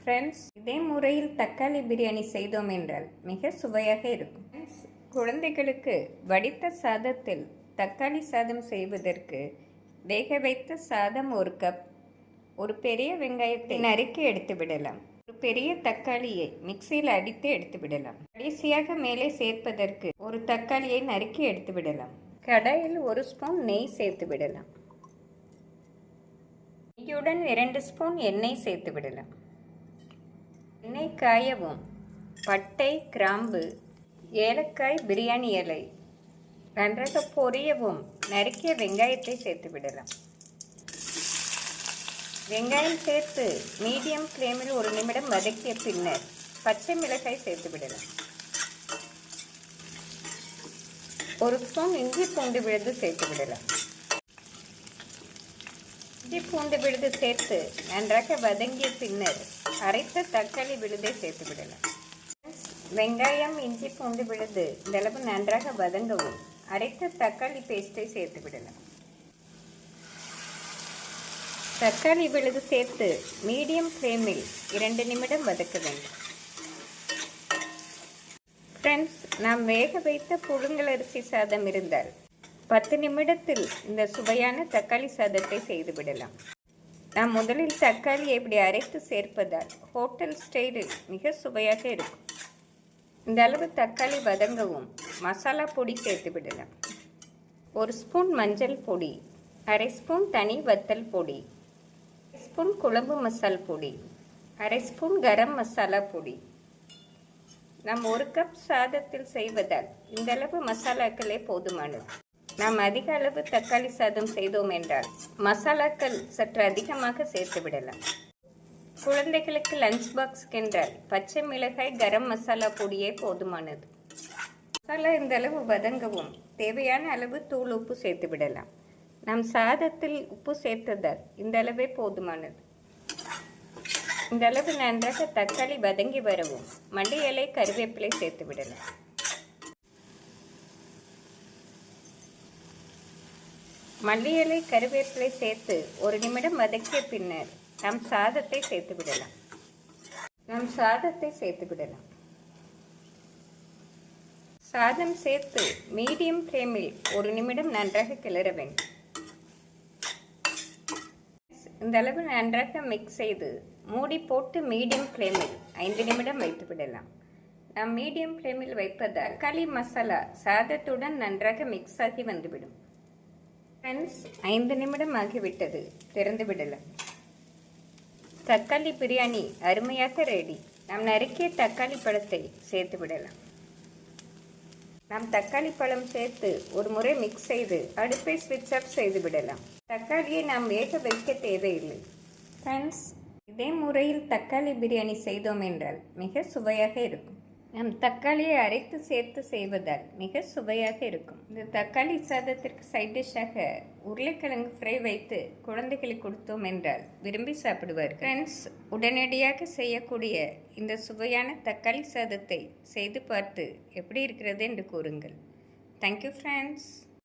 Friends இதே முறையில் தக்காளி பிரியாணி செய்தோம் என்றால் மிக சுவையாக இருக்கும். ஃப்ரெண்ட்ஸ் குழந்தைகளுக்கு வடித்த சாதத்தில் தக்காளி சாதம் செய்வதற்கு வேக வைத்த சாதம் ஒரு கப் ஒரு பெரிய வெங்காயத்தை நறுக்கி எடுத்து விடலாம். ஒரு பெரிய தக்காளியை மிக்சியில் அடித்து எடுத்து விடலாம். கடைசியாக மேலே சேர்ப்பதற்கு ஒரு தக்காளியை நறுக்கி எடுத்து விடலாம். கடாயில் ஒரு ஸ்பூன் நெய் சேர்த்து விடலாம். நெய்யுடன் இரண்டு ஸ்பூன் எண்ணெய் சேர்த்து விடலாம். எண்ணெய் காயவும் பட்டை கிராம்பு ஏலக்காய் பிரியாணி இலை. நன்றாக பொரியவும். நறுக்கிய வெங்காயத்தை சேர்த்து விடலாம். வெங்காயம் சேர்த்து மீடியம் ஃப்ளேமில் ஒரு நிமிடம் வதக்கிய பின்னர் பச்சை மிளகாய் சேர்த்து விடலாம். ஒரு ஸ்பூன் இஞ்சி பூண்டு விழுது சேர்த்து விடலாம். பூண்டு விழுது சேர்த்து நன்றாக வதங்கிய பின்னர் அரைத்த தக்காளி விழுதை சேர்த்து விடலாம். வெங்காயம் இஞ்சி பூண்டு விழுது இந்தளவு நன்றாக வதங்கவும் அரைத்த தக்காளி பேஸ்ட்டை சேர்த்து விடலாம். தக்காளி விழுது சேர்த்து மீடியம் ஃப்ளேமில் இரண்டு நிமிடம் வதக்க வேண்டும். ஃப்ரெண்ட்ஸ் நாம் வேக வைத்த புழுங்கல் அரிசி சாதம் இருந்தால் பத்து நிமிடத்தில் இந்த சுவையான தக்காளி சாதத்தை செய்து விடலாம். நாம் முதலில் தக்காளியை இப்படி அரைத்து சேர்ப்பதால் ஹோட்டல் ஸ்டைலில் மிக சுவையாக இருக்கும். இந்த அளவு தக்காளி வதங்கவும் மசாலா பொடி சேர்த்து விடலாம். ஒரு ஸ்பூன் மஞ்சள் பொடி அரை ஸ்பூன் தனி வத்தல் பொடி ஸ்பூன் குழம்பு மசால் பொடி அரை ஸ்பூன் கரம் மசாலா பொடி. நாம் ஒரு கப் சாதத்தில் செய்வதால் இந்த அளவு மசாலாக்களே போதுமானது. நாம் அதிக அளவு தக்காளி சாதம் செய்தோம் என்றால் மசாலாக்கள் சற்று அதிகமாக சேர்த்து விடலாம். குழந்தைகளுக்கு லஞ்ச் பாக்ஸ் என்றால் பச்சை மிளகாய் கரம் மசாலா பொடியே போதுமானது. மசாலா இந்த அளவு வதங்கவும் தேவையான அளவு தூள் உப்பு சேர்த்து விடலாம். நாம் சாதத்தில் உப்பு சேர்த்ததால் இந்த அளவே போதுமானது. இந்த அளவு நன்றாக தக்காளி வதங்கி வரவும் மண்டையலை கருவேப்பிலை சேர்த்து விடலாம். மல்லி இலை கருவேப்பிலை சேர்த்து ஒரு நிமிடம் வதக்கிய பின்னர் நம் சாதத்தை சேர்த்து விடலாம். நம் சாதத்தை சேர்த்து விடலாம். சாதம் சேர்த்து மீடியம் ஃப்ளேமில் ஒரு நிமிடம் நன்றாக கிளற வேண்டும். இந்த அளவு நன்றாக மிக்ஸ் செய்து மூடி போட்டு மீடியம் ஃப்ளேமில் ஐந்து நிமிடம் வைத்து விடலாம். நாம் மீடியம் ஃப்ளேமில் வைப்பதால் களி மசாலா சாதத்துடன் நன்றாக மிக்ஸ் ஆகி வந்துவிடும். ஃப்ரெண்ட்ஸ் ஐந்து நிமிடம் ஆகிவிட்டது. திறந்து விடலாம் தக்காளி பிரியாணி அருமையாக ரெடி நாம் நறுக்கிய தக்காளி பழத்தை சேர்த்து விடலாம். நாம் தக்காளி பழம் சேர்த்து ஒரு முறை மிக்ஸ் செய்து அடுப்பை ஸ்விட்ச் ஆஃப் செய்து விடலாம். தக்காளியை நாம் வேக வைக்க தேவையில்லை. ஃப்ரெண்ட்ஸ் இதே முறையில் தக்காளி பிரியாணி செய்தோம் என்றால் மிக சுவையாக இருக்கும். நம் தக்காளியை அரைத்து சேர்த்து செய்வதால் மிக சுவையாக இருக்கும். இந்த தக்காளி சாதத்திற்கு சைட் டிஷ்ஷாக உருளைக்கிழங்கு ஃப்ரை வைத்து குழந்தைகளுக்கு கொடுத்தோம் என்றால் விரும்பி சாப்பிடுவார் ஃப்ரெண்ட்ஸ் உடனடியாக செய்யக்கூடிய இந்த சுவையான தக்காளி சாதத்தை செய்து பார்த்து எப்படி இருக்கிறது என்று கூறுங்கள். Thank you friends